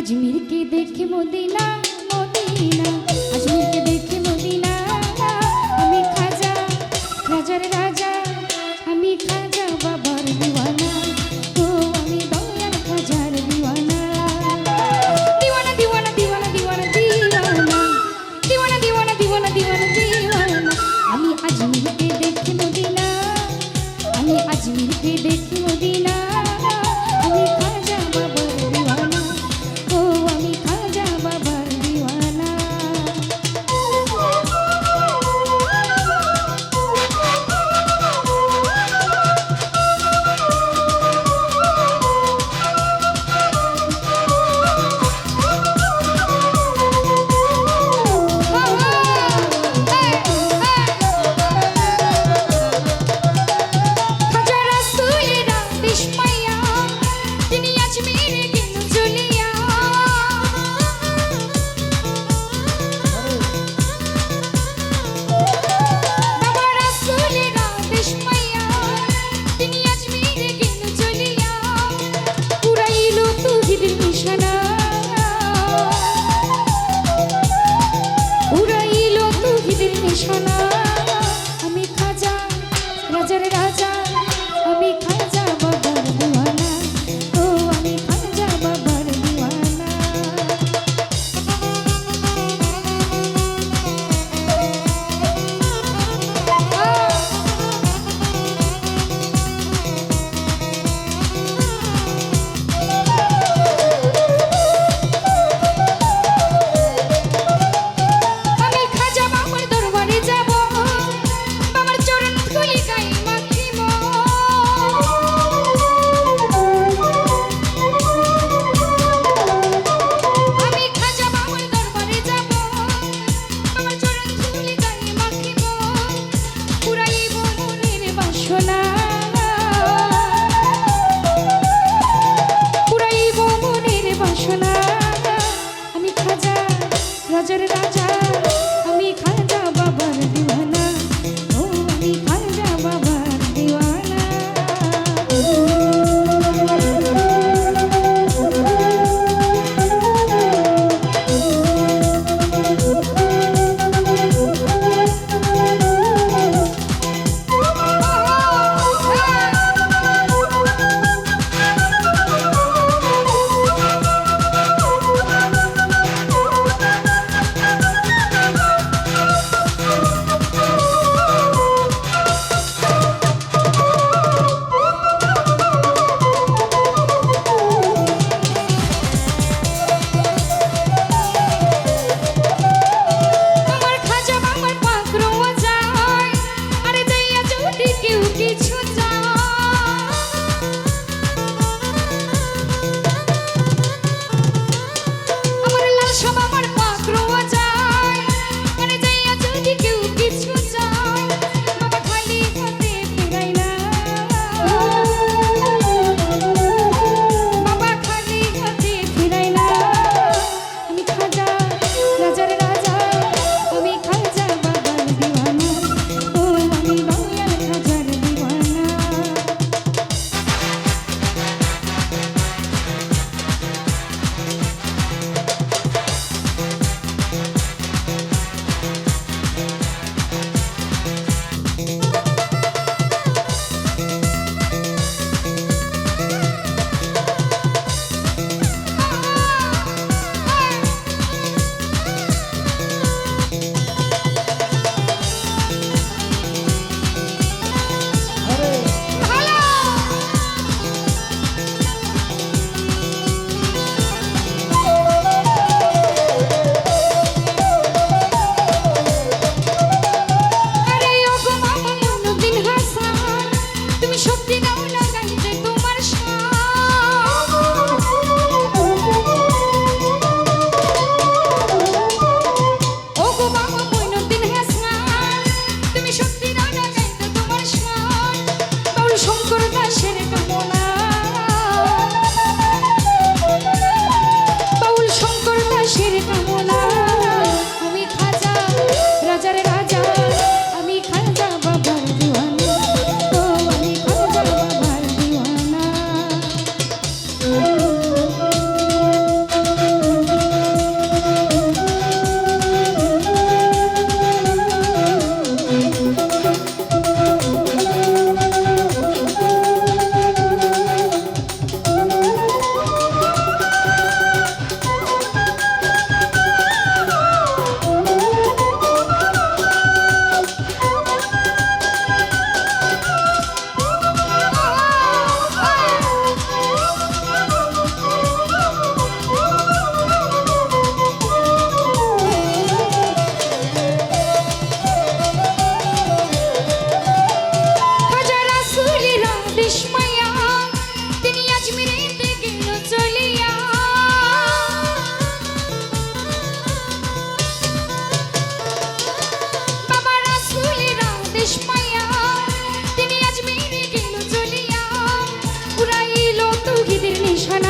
আজমিরকে দেখে Medina Medina. আজমিরকে দেখে Medina, আমি খাজা, রাজার রাজা, আমি খাজা বাবার দিওয়ানা। ও, আমি দয়াল খাজার দিওয়ানা। দিওয়ানা দিওয়ানা দিওয়ানা দিওয়ানা দিওয়ানা। দিওয়ানা দিওয়ানা দিওয়ানা দিওয়ানা দিওয়ানা। আমি আজমিরকে দেখে মদিনা, আমি আজমিরকে দেখে মদিনা। উড়াইল তুহিদের নিশানা। রাজার রাজা সানা